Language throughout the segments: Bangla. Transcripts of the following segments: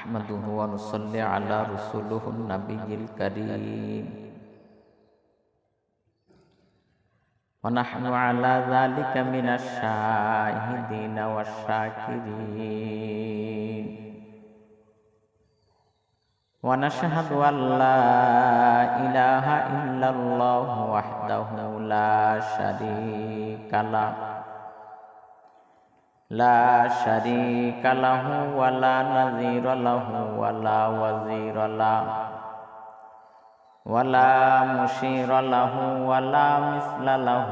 نحمده ونصلي على رسوله النبي الكريم. ونحن على ذلك من الشاهدين والشاكرين. ونشهد أن لا إله إلا الله وحده لا شريك له. لا شريك له ولا نظير له ولا وزير له ولا مشير له ولا مثل له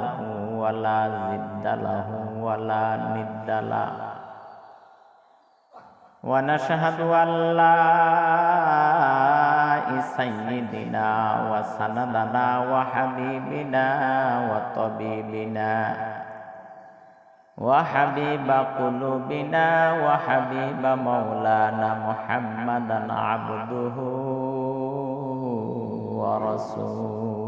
ولا ضد له ولا ند له ونشهد أن لا سيدنا وسندنا وحبيبنا وطبيبنا وحبيب قلوبنا وحبيب مولانا محمدا عبده ورسوله.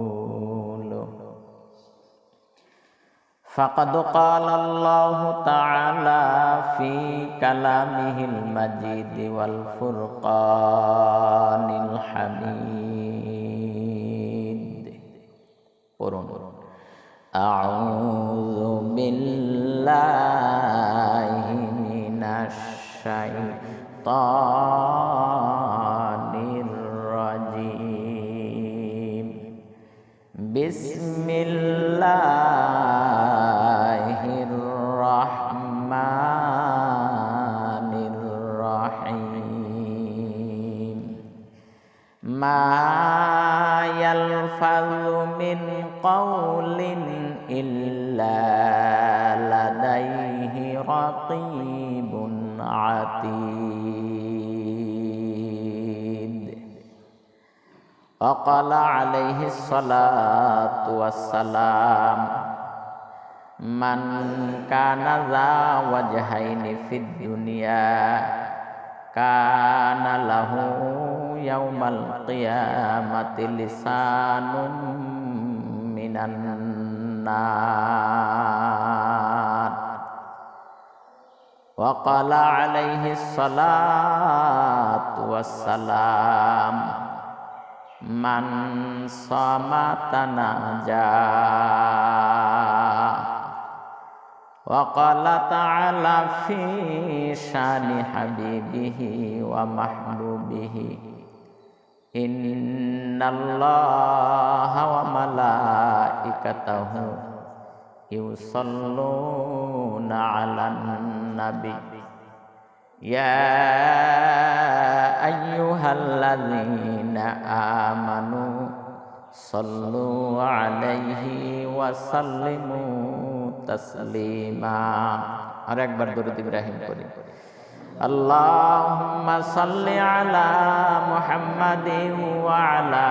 فقد قال الله تعالى في كلامه المجيد والفرقان الحميد. قرون. أعوذ بالله من الشيطان الرجيم. بسم الله الرحمن الرحيم. ما يلفظ من قول إلا رقيب عتيد. وقال عليه الصلاة والسلام من كان ذا وجهين في الدنيا كان له يوم القيامة لسان من النار. وقال عليه الصلاة والسلام من صام تناجى وقال تعالى في شان حبيبه ومحبوبه إن الله وملائكته يصلون على النبي النبي يا أيها الذين آمنوا صلوا عليه وسلموا تسليما أركبر درود إبراهيم قريب اللهم صل على محمد وعلى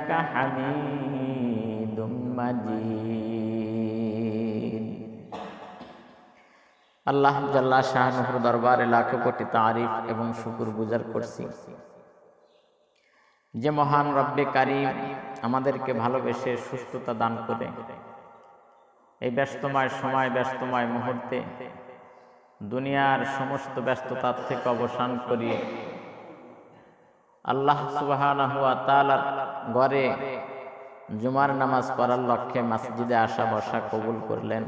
إنك حميد مجيد আল্লাহ জাল্লা শাহনুর দরবারে লাখো কোটি তারিফ এবং শুকুর গুজার করছি যে মহান রব্বে কারিম আমাদেরকে ভালোবেসে সুস্থতা দান করে এই ব্যস্তময় সময় ব্যস্তময় মুহূর্তে দুনিয়ার সমস্ত ব্যস্ততার থেকে অবসান করি আল্লাহ সুবাহ ঘরে জুমার নামাজ পড়ার লক্ষ্যে মসজিদে আসা বসা কবুল করলেন।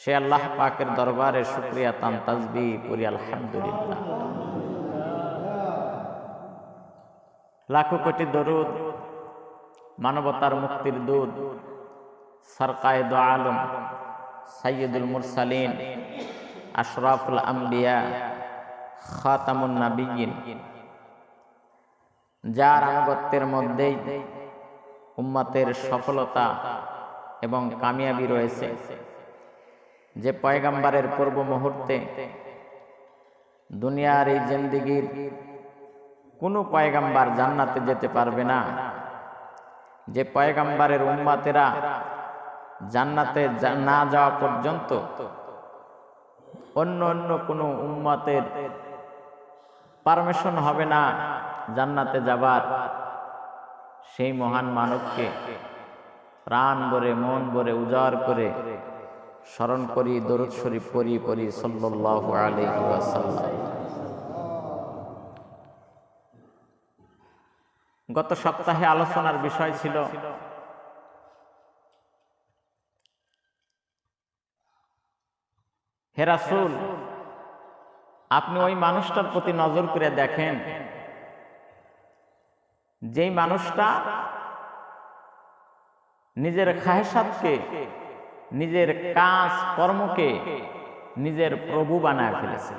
সে আল্লাহ পাকের দরবারে শুক্রিয়া তান তাজবি করি, আলহামদুলিল্লাহ। লাখো কোটি দরুদ, মানবতার মুক্তির দুধ সরকায়দ আলম সৈয়দুল মুরসালিন, আশরাফুল আম্বিয়া, খাতামুন নাবিয়িন যার আনুগত্যের মধ্যেই উম্মতের সফলতা এবং কামিয়াবি রয়েছে। যে পয়গাম্বারের পূর্ব মুহূর্তে দুনিয়ার এই জিন্দিগির কোনো পয়গাম্বার জান্নাতে যেতে পারবে না। যে পয়গাম্বারের উম্মাতেরা জান্নাতে না যাওয়া পর্যন্ত অন্য অন্য কোনো উম্মাতের পারমিশন হবে না। জান্নাতে যাবার সেই মহান মানবকে প্রাণ ভরে, মন ভরে, উজাড় করে স্মরণ করি দরুদ শরীফ পড়ি পড়ি ওয়াসাল্লাম। গত সপ্তাহে আলোচনার বিষয় ছিল হেরাসুল আপনি ওই মানুষটার প্রতি নজর করে দেখেন। যেই মানুষটা নিজের খায়সাতকে নিজের কাজ কর্মকে, নিজের প্রভু বানায় ফেলেছে।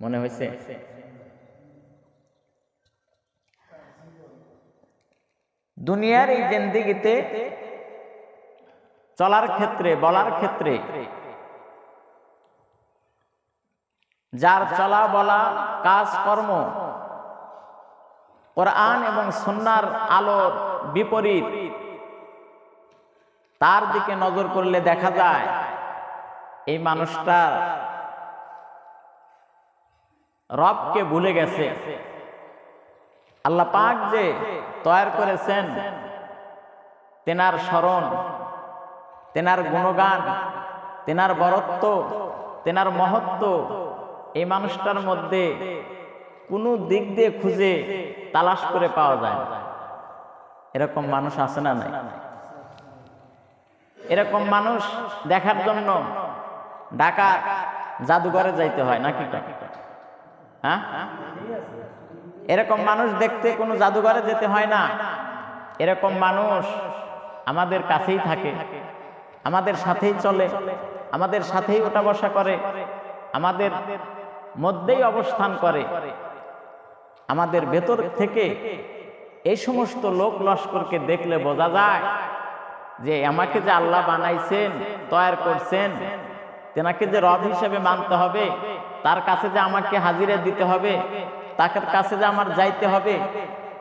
মনে হয়েছে? দুনিয়ার এই জিন্দিগিতে চলার ক্ষেত্রে, বলার ক্ষেত্রে, যার চলা, বলা, কাজ, কর্ম কোরআন এবং সন্ন্যার আলোর বিপরীত। তার দিকে নজর করলে দেখা যায়, এই মানুষটা রবকে ভুলে গেছে। আল্লাহ পাক যে তৈরি করেছেন, তেনার স্মরণ, তেনার গুণগান, তেনার বরত্ব, তেনার মহত্ব, এই মানুষটার মধ্যে কোনো দিক দিয়ে খুঁজে তালাশ করে পাওয়া যায়। এরকম মানুষ আছে না নাই? এরকম মানুষ দেখার জন্য ঢাকা জাদুঘরে যাইতে হয় নাকি? হ্যাঁ? এরকম মানুষ দেখতে কোনো জাদুঘরে যেতে হয় না। এরকম মানুষ আমাদের কাছেই থাকে। আমাদের সাথেই চলে। আমাদের সাথেই ওটা বসা করে। আমাদের মধ্যেই অবস্থান করে। আমাদের ভেতর থেকে এই সমস্ত লোক লস্করকে দেখলে বোঝা যায় যে আমাকে যে আল্লাহ বানাইছেন তৈরি করছেন, তেনাকে যে রব হিসেবে মানতে হবে, তার কাছে যে আমাকে হাজিরে দিতে হবে, তাকে কাছে যে আমার যাইতে হবে,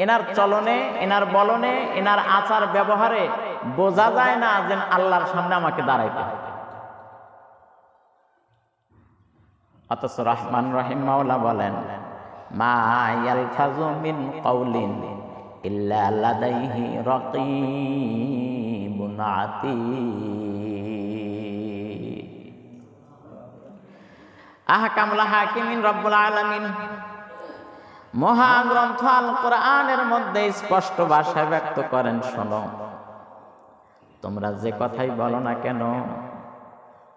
এনার চলনে, এনার বলনে, এনার আচার ব্যবহারে বোঝা যায় না যে আল্লাহর সামনে আমাকে দাঁড়াইতে হবে। অথচ রহমান রহিম মাওলা বলেন মা মহাগ্রন্থ আল কোরআনের মধ্যে স্পষ্ট ভাষায় ব্যক্ত করেন, শোনো। তোমরা যে কথাই বলো না কেন,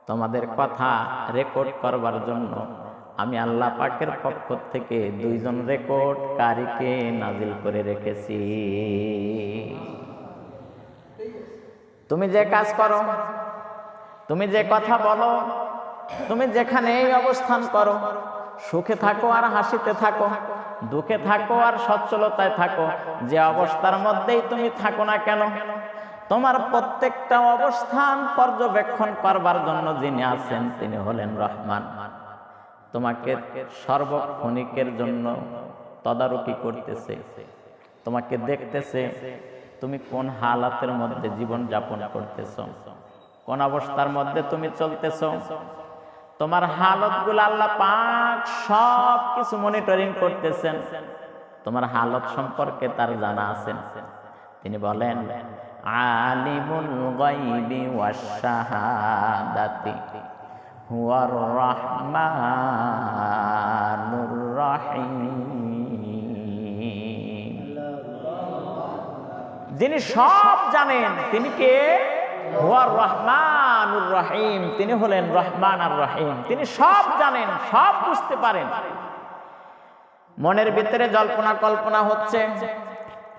তোমাদের কথা রেকর্ড করবার জন্য আমি আল্লাহ পাকের পক্ষ থেকে দুইজন রেকর্ড কারিকে নাজিল করে রেখেছি। তুমি যে কাজ করো, তুমি যে কথা বলো, তুমি যেখানে এই অবস্থান করো, সুখে থাকো আর হাসিতে থাকো, দুঃখে থাকো আর সচ্ছলতায় থাকো, যে অবস্থার মধ্যেই তুমি থাকো না কেন, তোমার প্রত্যেকটা অবস্থান পর্যবেক্ষণ করবার জন্য যিনি আছেন তিনি হলেন রহমান। তোমাকে সর্বক্ষণিকের জন্য তদারকি করতেছে। তোমাকে দেখতেছে তুমি কোন হালাতের মধ্যে জীবন যাপন করতেছ। কোন অবস্থার মধ্যে তুমি চলতেছ। তোমার হালত আল্লাহ পাক সব কিছু মনিটরিং করতেছেন। তোমার হালত সম্পর্কে তার জানা আছেন তিনি বলেন, আলিমুল গাইবি ওয়াশ শাহাদাতি। হুয়ার রহমানুর রহিম। যিনি সব জানেন, তিনি কে? হুয়ার রহমানুর রহিম। তিনি হলেন রহমান আর রহিম। তিনি সব জানেন, সব বুঝতে পারেন। মনের ভিতরে জল্পনা, কল্পনা হচ্ছে,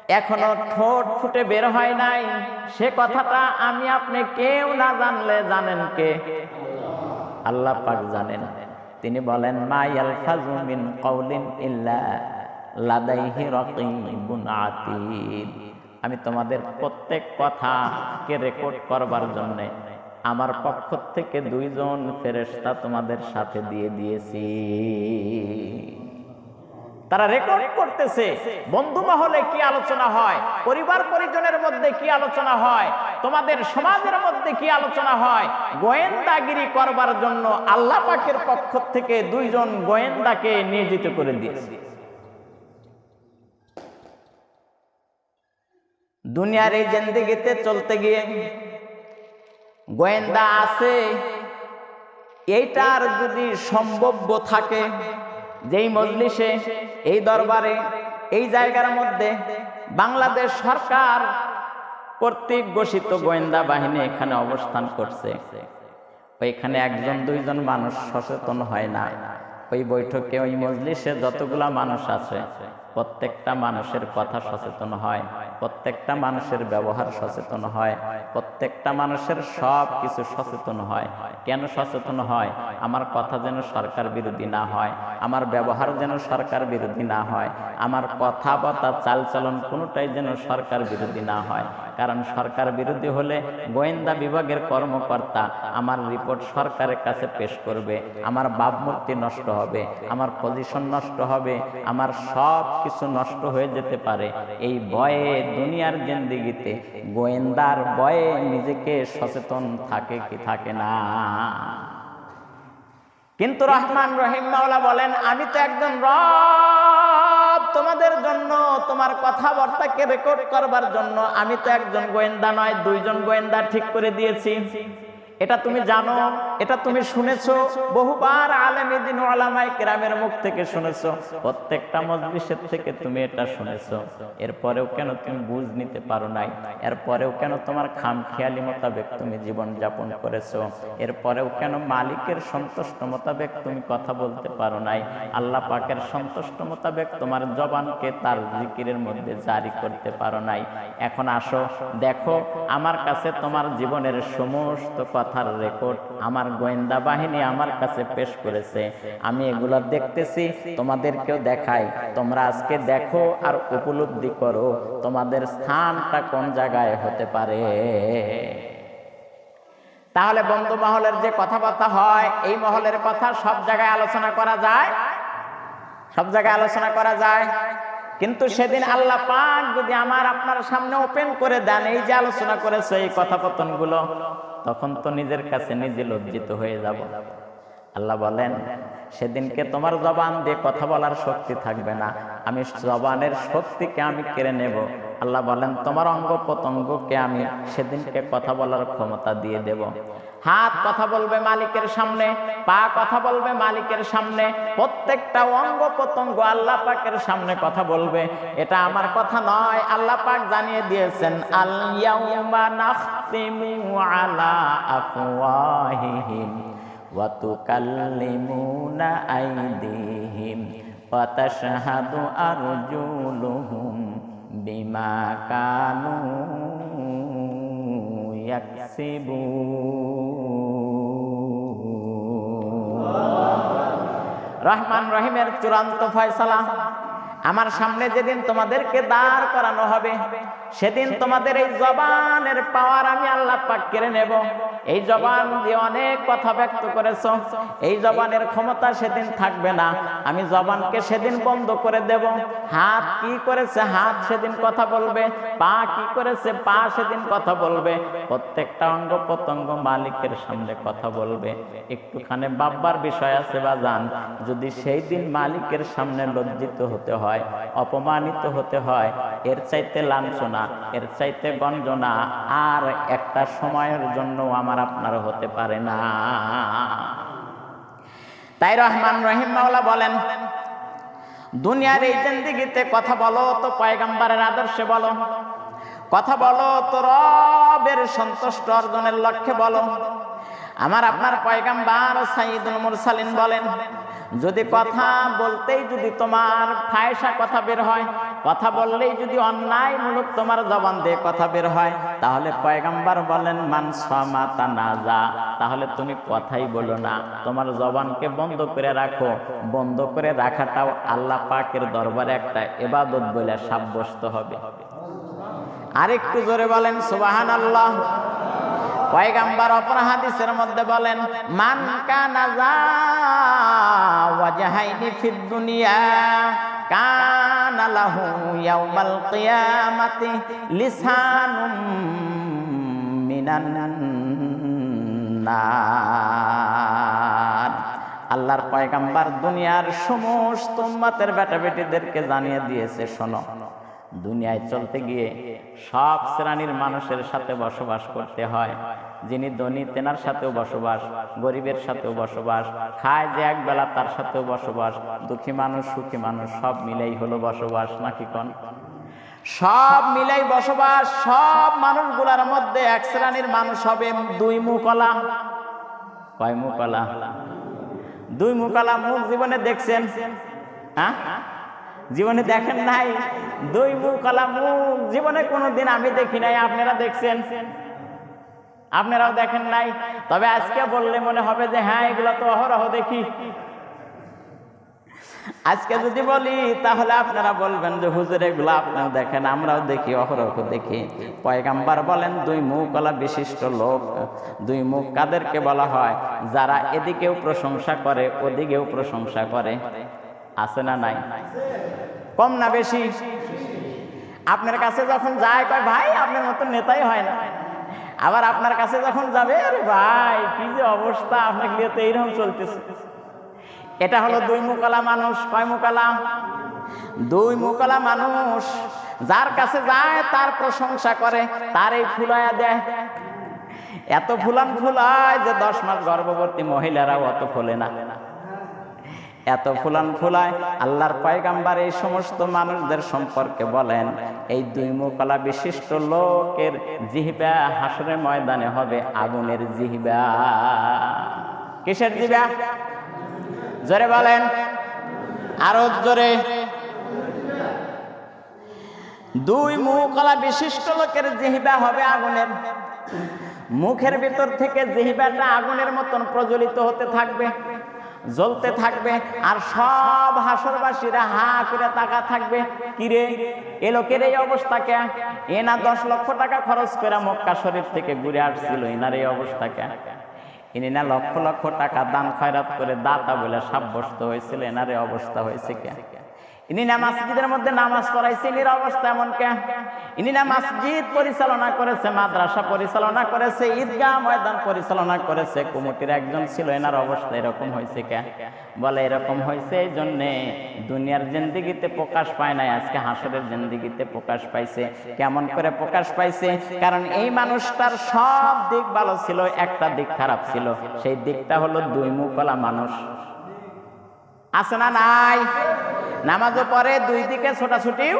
এখনও ঠোঁট ফুটে বের হয় নাই। সে কথাটা আমি আপনি কেউ না জানলে জানেন কে? আল্লাহ পাক জানেন। তিনি বলেন, মা ইয়ালফাজু মিন কাউলিন ইল্লা লাদাইহি রাকিবুন আতিদ আমি তোমাদের প্রত্যেক কথাকে রেকর্ড করবার জন্য আমার পক্ষ থেকে দুইজন ফেরেশতা তোমাদের সাথে দিয়ে দিয়েছি। তারা রেকর্ড করতেছে। বন্ধু মহলে কি আলোচনা হয়? পরিবার পরিজনের মধ্যে কি আলোচনা হয়? তোমাদের সমাজের মধ্যে কি আলোচনা হয়? গোয়েন্দাগিরি করবার জন্য আল্লাহ পাকের পক্ষ থেকে দুইজন গোয়েন্দাকে নিয়োজিত করে দিয়েছে। দুনিয়ার এই জিন্দিগিতে চলতে গিয়ে গোয়েন্দা আছে। এইটার যদি সম্ভব্য থাকে যেই মজলিসে, এই দরবারে, এই জায়গার মধ্যে বাংলাদেশ সরকার কর্তৃক ঘোষিত গোয়েন্দা বাহিনী এখানে অবস্থান করছে। ওইখানে একজন, দুইজন মানুষ সচেতন হয় না। ওই বৈঠকে, ওই মজলিসে যতগুলা মানুষ আছে, প্রত্যেকটা মানুষের কথা সচেতন হয়। প্রত্যেকটা মানুষের ব্যবহার সচেতন হয়। প্রত্যেকটা মানুষের সব কিছু সচেতন হয়। কেন সচেতন হয়? আমার কথা যেন সরকার বিরোধী না হয়। আমার ব্যবহার যেন সরকার বিরোধী না হয়। আমার কথাবার্তা চালচলন কোনোটাই যেন সরকার বিরোধী না হয়। কারণ সরকার বিরোধী হলে গোয়েন্দা বিভাগের কর্মকর্তা আমার রিপোর্ট সরকারের কাছে পেশ করবে, আমার ভাবমূর্তি নষ্ট হবে, আমার পজিশন নষ্ট হবে, আমার সব কিছু নষ্ট হয়ে যেতে পারে। এই ভয়ে, দুনিয়ার জিন্দিগিতে গোয়েন্দার ভয়ে নিজেকে সচেতন থাকে কি থাকে না। কিন্তু রহমান রহিম মাওলা বলেন, আমি তো একজন রব। তোমাদের জন্য, তোমার কথাবার্তাকে রেকর্ড করবার জন্য আমি তো একজন গোয়েন্দা নয়, দুইজন গোয়েন্দা ঠিক করে দিয়েছি। এটা তুমি জানো? এটা তুমি শুনেছো? বহুবার আলেমী দিন আলামাই কেরামের মুখ থেকে শুনেছো। প্রত্যেকটা মজলিসের থেকে তুমি এটা শুনেছো। এরপরেও কেন তুমি বুঝ নিতে পারো নাই? এরপরেও কেন তোমার খাম খেয়ালি মোতাবেক তুমি জীবন যাপন করেছ? এরপরেও কেন মালিকের সন্তুষ্ট মোতাবেক তুমি কথা বলতে পারো নাই? আল্লাহ পাকের সন্তুষ্ট মোতাবেক তোমার জবানকে তার জিকিরের মধ্যে জারি করতে পারো নাই। এখন আসো, দেখো, আমার কাছে তোমার জীবনের সমস্ত কথার রেকর্ড, আমার গোয়েন্দা বাহিনী আমার কাছে পেশ করেছে। আমি এগুলো দেখতেছি, তোমাদেরকেও দেখাই। তোমরা আজকে দেখো আর উপলব্ধি করো, তোমাদের স্থানটা কোন জায়গায় হতে পারে। তাহলে বন্ধু মহলের যে কথাবার্তা হয়, এই মহলের কথা সব জায়গায় আলোচনা করা যায়? সব জায়গায় আলোচনা করা যায়? কিন্তু সেদিন আল্লাহ পাক যদি আমার আপনার সামনে ওপেন করে দেন, এই যে আলোচনা করেছে এই কথাপতনগুলো তখন তো নিজের কাছে নিজে লজ্জিত হয়ে যাব। আল্লাহ বলেন, সেদিনকে তোমার জবান দিয়ে কথা বলার শক্তি থাকবে না। আমি জবানের শক্তিকে আমি কেড়ে নেব। আল্লাহ বলেন, তোমার অঙ্গ প্রত্যঙ্গকে আমি সেদিনকে কথা বলার ক্ষমতা দিয়ে দেব। হাত কথা বলবে মালিকের সামনে, পা কথা বলবে মালিকের সামনে, প্রত্যেকটা অঙ্গ প্রত্যঙ্গ আল্লাহ পাকের সামনে কথা বলবে। এটা আমার কথা নয়, আল্লাহ পাক জানিয়ে দিয়েছেন, আল ইয়াউমা নাখতিমু আলা বিমা কানু রহমান রহিমের চূড়ান্ত ফয়সালা। আমার সামনে যেদিন তোমাদেরকে দাঁড় করানো হবে, সেদিন তোমাদের এই জবানের পাওয়ার আমি আল্লাহ পাক কেড়ে নেব। এই জবান দিয়ে অনেক কথা ব্যক্ত করেছ। এই জবানের ক্ষমতা সেদিন থাকবে না। আমি জবানকে সেদিন বন্ধ করে দেব। হাত কি করেছে, হাত সেদিন কথা বলবে। পা কি করেছে, পা সেদিন কথা বলবে। প্রত্যেকটা অঙ্গ প্রত্যঙ্গ মালিকের সামনে কথা বলবে। একটুখানে বাব্বার বিষয় আছে বা জান যদি সেই দিন মালিকের সামনে লজ্জিত হতে হয় অপমানিত হতে হয়। এর চাইতে লাঞ্ছনা, এর চাইতে গঞ্জনা আর একটা সময়ের জন্য আমার আপনার হতে পারে না। তাই রহমান রহিম মাওলা বলেন, দুনিয়ার এই জিন্দিগিতে কথা বলো তো পয়গাম্বারের আদর্শে বলো। কথা বলো তো রবের সন্তুষ্ট অর্জনের লক্ষ্যে বলো। আমার আপনার পয়গাম্বার সাইদুল মুরসালিন বলেন যদি কথা বলতেই যদি তোমার ফায়সা কথা বের হয়, কথা বললেই যদি অন্যায়মূলক তোমার জবান দিয়ে কথা বের হয়, তাহলে পয়গাম্বার বলেন, মান মাতা না যা তাহলে তুমি কথাই বলো না। তোমার জবানকে বন্ধ করে রাখো। বন্ধ করে রাখাটাও আল্লাহ পাকের দরবারে একটা এবাদত বলে সাব্যস্ত হবে। আরেকটু জোরে বলেন সুবাহান আল্লাহ পয়গাম্বার অপর হাদিসের মধ্যে বলেন, মান কানা ওয়াজহাইনি ফিদ দুনিয়া, কানা লাহু ইয়াউমাল কিয়ামাতি লিসানুম মিনান নার। আল্লাহর পয়গাম্বার দুনিয়ার সমস্ত উম্মতের বেটা বেটিদেরকে জানিয়ে দিয়েছে, শোনো। দুনিয়ায় চলতে গিয়ে সব শ্রেণির মানুষের সাথে বসবাস করতে হয়। যিনি ধনী তেনার সাথেও বসবাস, গরিবের সাথেও বসবাস, খায় যে এক বেলা তার সাথেও বসবাস, দুঃখী মানুষ, সুখী মানুষ, সব মিলেই হলো বসবাস, নাকি কন? সব মিলেই বসবাস, সব মানুষগুলার মধ্যে এক শ্রেণির মানুষ হবে দুই মুখলা কয় মুখলা দুই মুখলা মুখ জীবনে দেখছেন? হ্যাঁ? জীবনে দেখেন নাই। দুই মুখলা মুখ। জীবনে কোনোদিন আমি দেখি নাই। আপনারা দেখছেন? আপনারাও দেখেন নাই। তবে আজকে বললে মনে হবে যে হ্যাঁ এগুলো তো অহরহ দেখি। আজকে যদি বলি, তাহলে আপনারা বলবেন যে, হুজুর, এগুলো আপনারা দেখেন, আমরাও দেখি, অহরহ দেখি। পয়গাম্বার বলেন, দুই মুখ মুখলা বিশিষ্ট লোক। দুই মুখ কাদেরকে বলা হয়? যারা এদিকেও প্রশংসা করে, ওদিকেও প্রশংসা করে। আছে না নাই? কম না বেশি? আপনার কাছে যখন যায়, কয়, ভাই, আপনার মতো নেতাই হয় না। আবার আপনার কাছে যখন যাবে, আরে ভাই, কি যে অবস্থা আপনাকে লিয়ে তো এইরকম চলতেছে। এটা হলো দুই মুকালা মানুষ, কয় মুকালা? দুই মুকালা মানুষ, যার কাছে যায়, তার প্রশংসা করে, তার এই ফুলায়া দেয়। এত ফুলান ফুলায় যে দশ মাস গর্ভবতী মহিলারাও অত ফোলে না। এত ফুলান ফুলায় আল্লাহর পয়গাম্বার এই সমস্ত মানুষদের সম্পর্কে বলেন, এই দুই মুকলা বিশিষ্ট লোকের জিহিবা হাসরের ময়দানে হবে আগুনের জিহিবা। কিসের জিবা জোরে বলেন। আরও জোরে। দুই মুখলা বিশিষ্ট লোকের জিহিবা হবে আগুনের। মুখের ভিতর থেকে জিহিবাটা আগুনের মতন প্রজ্বলিত হতে থাকবে। জ্বলতে থাকবে আর সব হাসরবাসীরা হা করে তাকা থাকবে। কিরে এ লোকের এই অবস্থাকে এনা দশ লক্ষ টাকা খরচ করে মক্কা শরীফ থেকে ঘুরে আসছিল এনার এই অবস্থাকে ইনি না লক্ষ লক্ষ টাকা দান খয়রাত করে দাতা বলে সাব্যস্ত হয়েছিল এনার অবস্থা হয়েছে কে? ইনি না মসজিদের মধ্যে নামাজ পড়াইছে, ইনির অবস্থা এমন কে? ইনি না মসজিদ পরিচালনা করেছে, মাদ্রাসা পরিচালনা করেছে, ঈদগাহ ময়দান পরিচালনা করেছে, কুমুটির একজন ছিল, এনার অবস্থা এরকম হয়েছে কে? বলে এরকম হয়েছে এই জন্যে দুনিয়ার জিন্দিগিতে প্রকাশ পায় নাই, আজকে হাসরের জিন্দিগিতে প্রকাশ পাইছে। কেমন করে প্রকাশ পাইছে? কারণ এই মানুষটার সব দিক ভালো ছিল, একটা দিক খারাপ ছিল। সেই দিকটা হলো দুই মুখলা মানুষ। আছে না নাই? নামাজও পরে দুই দিকে ছোটাছুটিও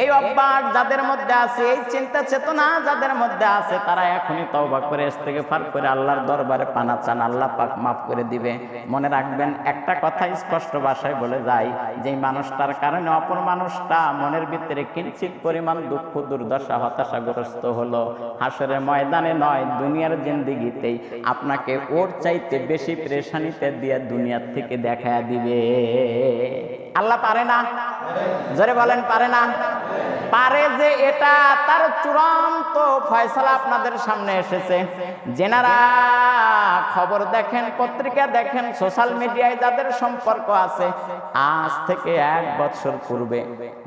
এই অভ্যাস যাদের মধ্যে আছে, এই চিন্তা চেতনা যাদের মধ্যে আছে, তারা এখনই তওবা করে এস থেকে ফার করে আল্লাহর দরবারে পানা চান, আল্লাহ পাক মাফ করে দিবে। মনে রাখবেন, একটা কথা স্পষ্ট ভাষায় বলে যাই যে মানুষটার কারণে অপর মানুষটা মনের ভিতরে কিঞ্চিত পরিমাণ দুঃখ, দুর্দশা, হতাশাগ্রস্ত হলো। হাসরের ময়দানে নয়, দুনিয়ার জিন্দিগিতেই আপনাকে ওর চাইতে বেশি প্রেশানিতে দিয়ে দুনিয়ার থেকে দেখা দিবে। আল্লাহ পারে না? জোরে বলেন, পারে না? পারে যে এটা, তার চূড়ান্ত ফয়সালা আপনাদের সামনে এসেছে। যেনারা খবর দেখেন, পত্রিকা দেখেন সোশ্যাল মিডিয়ায় যাদের সম্পর্ক আছে, আজ থেকে এক বছর পূর্বে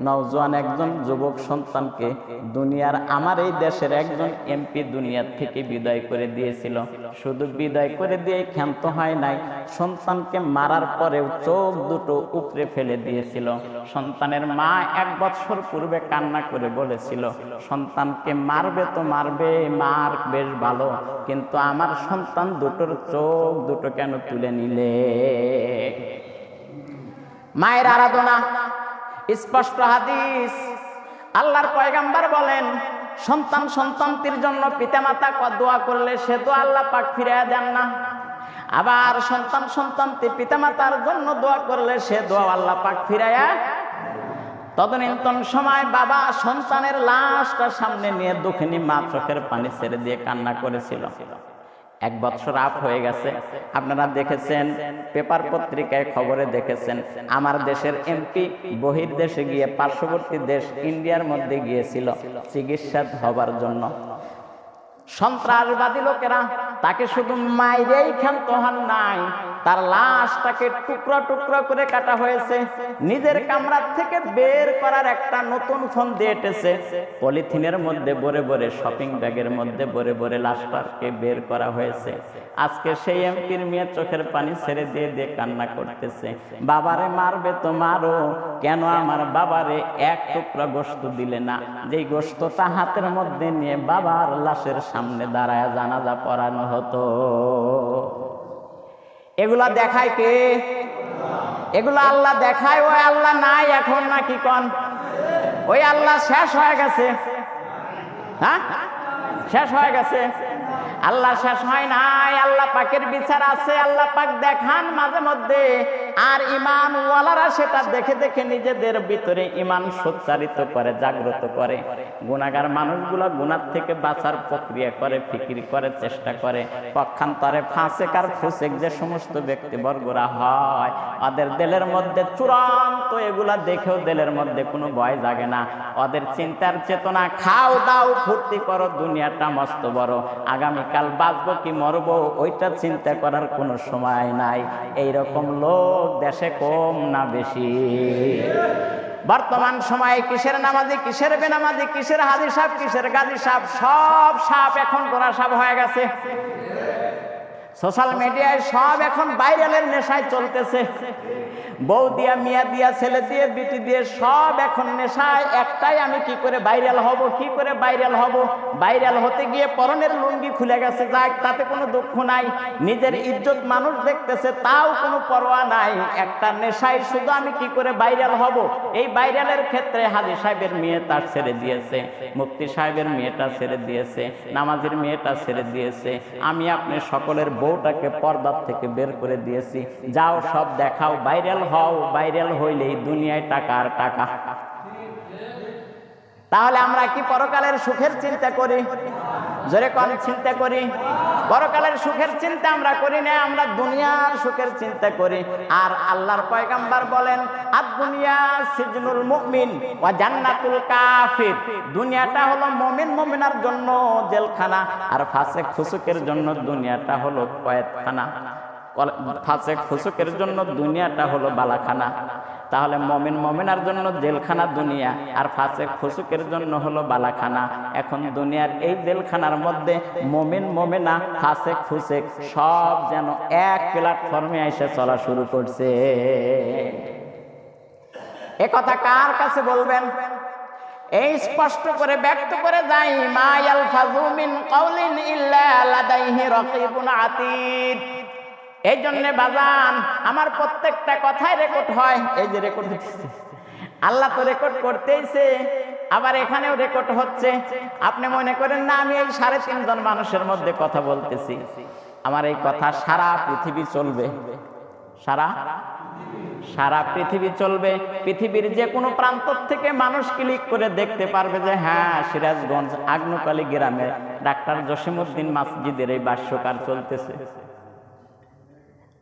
নওজোয়ান একজন যুবক সন্তানকে দুনিয়ার আমার এই দেশের একজন এমপি দুনিয়ার থেকে বিদায় করে দিয়েছিল। শুধু বিদায় করে দিয়ে ক্ষান্ত হয় নাই, সন্তানকে মারার পরেও চোখ দুটো উপরে ফেলে দিয়েছিল। সন্তানের মা এক বছর পূর্বে কান্না করে বলেছিল, সন্তানকে মারবে তো মারবে, মার, বেশ ভালো, কিন্তু আমার সন্তান দুটোর চোখ দুটো কেন তুলে নিলে? মায়ের আরাধনা, স্পষ্ট হাদিস। আল্লাহর পয়গাম্বার বলেন, সন্তান সন্তানটির জন্য পিতামাতা দোয়া করলে সে তো আল্লাহ পাক ফিরিয়ে দেন না। আবার সন্তান সন্তানটি পিতামাতার জন্য দোয়া করলে সে দোয়া আল্লাহ পাক ফিরাইয়া তদনীন্তন সময় বাবা সন্তানের লাশটা সামনে নিয়ে দুঃখিনী মা চোখের পানি ছেড়ে দিয়ে কান্না করেছিল। এক বছর আপ হয়ে গেছে। আপনারা দেখেছেন, পেপার পত্রিকায় খবরে দেখেছেন, আমার দেশের এমপি বহির দেশে গিয়ে পার্শ্ববর্তী দেশ ইন্ডিয়ার মধ্যে গিয়েছিল চিকিৎসা হবার জন্য। সন্ত্রাসবাদী লোকেরা তাকে শুধু মাইরেই ক্ষান্ত তোহান নাই তার লাশটাকে টুকরো টুকরো করে কাটা হয়েছে। নিজের কামরার থেকে বের করার একটা নতুন ফোন দিয়ে এটেছে। পলিথিনের মধ্যে বরে বরে শপিং ব্যাগের মধ্যে বরে বরে লাশটাকে বের করা হয়েছে। আজকে সেই এমপির মেয়ে চোখের পানি ছেড়ে দিয়ে দিয়ে কান্না করতেছে। বাবারে মারবে তো মারো কেন আমার বাবারে এক টুকরা গোস্ত দিলে না? যেই গোস্তটা হাতের মধ্যে নিয়ে বাবার লাশের সামনে দাঁড়ায় জানাজা পড়ানো হতো। এগুলা দেখায় কে? এগুলো আল্লাহ দেখায়, ওই আল্লাহ নাই এখন না কি কন? ওই আল্লাহ শেষ হয়ে গেছে। হ্যাঁ? শেষ হয়ে গেছে। আল্লাহ শেষ হয় নাই, আল্লাহ পাকের বিচার আছে, আল্লাহ পাক দেখান মাঝে মধ্যে। আর ইমান ওয়ালারা সেটা দেখে দেখে নিজেদের ভিতরে ইমান সোচ্চারিত করে, জাগ্রত করে। গুণাগার মানুষগুলা গুণার থেকে বাঁচার প্রক্রিয়া করে, ফিকির করে, চেষ্টা করে। পক্ষান্তরে ফাঁসেক আর ফুসেক যে সমস্ত ব্যক্তিবর্গরা হয়, ওদের দেলের মধ্যে চূড়ান্ত এগুলা দেখেও দেলের মধ্যে কোনো ভয় জাগে না। ওদের চিন্তার চেতনা, খাও দাও, ফুর্তি করো, দুনিয়াটা মস্ত বড়। আগামীকাল বাঁচবো কি মরবো, ওইটা চিন্তা করার কোনো সময় নাই। এই রকম দেশে কম না বেশি? বর্তমান সময়ে কিসের নামাজি, কিসের বেনামাজি, কিসের হাজি সাপ, কিসের গাজী সাপ, সব সাপ এখন গোড়া সাপ হয়ে গেছে। সোশ্যাল মিডিয়ায় সব এখন ভাইরালের নেশায় চলতেছে। বউ দিয়া, মিয়া দিয়া, ছেলে দিয়ে, বিটি দিয়ে সব এখন নেশায়। একটাই আমি কি করে ভাইরাল হব, কি করে ভাইরাল হব? ভাইরাল হতে গিয়ে পরনের লুঙ্গি খুলে গেছে, যাক, তাতে কোনো দুঃখ নাই। নিজের ইজ্জত মানুষ দেখতেছে, তাও কোনো পরোয়া নাই। একটা নেশায় শুধু আমি কি করে ভাইরাল হব? এই ভাইরালের ক্ষেত্রে হাজি সাহেবের মেয়ে তার ছেড়ে দিয়েছে, মুফতি সাহেবের মেয়েটা ছেড়ে দিয়েছে, নামাজের মেয়েটা ছেড়ে দিয়েছে। আমি আপনি সকলের বউটাকে পর্দার থেকে বের করে দিয়েছি। যাও সব দেখাও, ভাইরাল হও, ভাইরাল হইলেই দুনিয়ায় টাকা আর টাকা। তাহলে আমরা কি পরকালের সুখের চিন্তা করি? জোরে কম চিন্তা করি। পরকালের সুখের চিন্তা আমরা করি না, আমরা দুনিয়ার সুখের চিন্তা করি। আর আল্লাহর পয়গাম্বার বলেন আর দুনিয়া সিজনুল মুমিন ওয়া জান্নাতুল কাফির। দুনিয়াটা হলো মমিন মুমিনার জন্য জেলখানা, আর ফাসেক ফুসুকের জন্য দুনিয়াটা হলো কয়েতখানা ফাসেক ফুসুকের জন্য দুনিয়াটা হলো বালাখানা। তাহলে মমিন মমিনার জন্য জেলখানা দুনিয়া, আর ফাসেক ফুসুকের জন্য হলো বালাখানা। এখন দুনিয়ার এই জেলখানার মধ্যে মমিন মমিনা ফাসেক ফুসেক, সব যেন এক প্ল্যাটফর্মে এসে চলা শুরু করছে। এ কথা কার কাছে বলবেন? এই স্পষ্ট করে, ব্যক্ত করে যাই মায়াল ফাজু মিন কাউলিন ইল্লা লাদাইহি রাকিবুন আতীদ। এই জন্য বাজান, আমার প্রত্যেকটা কথাই রেকর্ড হয়। এই যে রেকর্ড হচ্ছে। আল্লাহ তো রেকর্ড করতেইছে, আবার এখানেও রেকর্ড হচ্ছে। আপনি মনে করেন না, আমি এই সাড়ে তিনজন মানুষের মধ্যে কথা বলতেছি। আমার এই কথা সারা পৃথিবী চলবে। সারা? সারা পৃথিবী চলবে। পৃথিবীর যে কোনো প্রান্ত থেকে মানুষ ক্লিক করে দেখতে পারবে যে হ্যাঁ সিরাজগঞ্জ, আগ্নকালী গ্রামে ডাক্তার জসিমুদ্দিন মাসজিদের এই বাস্যকার চলতেছে।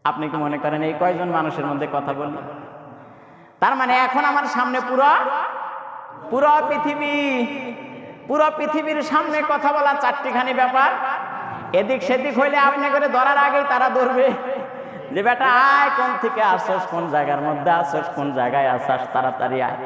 আপনি কি মনে করেন এই কয়জন মানুষের মধ্যে কথা বলি? তার মানে এখন আমার সামনে পুরো পুরো পৃথিবী, পুরো পৃথিবীর সামনে কথা বলা চারটিখানি ব্যাপার। এদিক সেদিক হইলে আপনি করে ধরার আগেই তারা ধরবে। যে বেটা আয়, কোন থেকে আসছস, কোন জায়গার মধ্যে আসছস, কোন জায়গায় আসছস তাড়াতাড়ি আয়।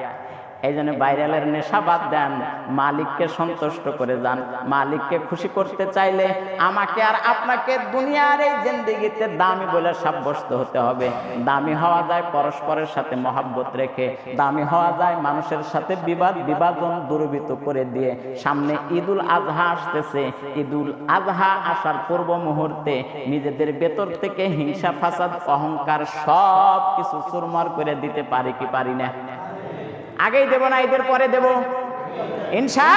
এই জন্য বাইরেলের নেশা বাদ দেন। মালিককে সন্তুষ্ট করে যান। মালিককে খুশি করতে চাইলে আমাকে আর আপনাকে দুনিয়ার এই জিন্দিগিতে দামি বলে সাব্যস্ত হতে হবে। দামি হওয়া যায় পরস্পরের সাথে মহাব্বত রেখে। দামি হওয়া যায় মানুষের সাথে বিবাদ, বিভাজন দূরীভূত করে দিয়ে। সামনে ঈদুল আজহা আসতেছে। ঈদুল আজহা আসার পূর্ব মুহূর্তে নিজেদের ভেতর থেকে হিংসা, ফাসাদ, অহংকার সব কিছু চুরমার করে দিতে পারি কি পারি না। আগেই দেব না, ঈদের পরে দেব। ইনসা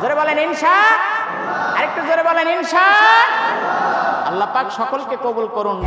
জোরে বলেন, ইনশা? আরেকটু জোরে বলেন ইনসা আল্লাহ পাক সকলকে কবুল করুন।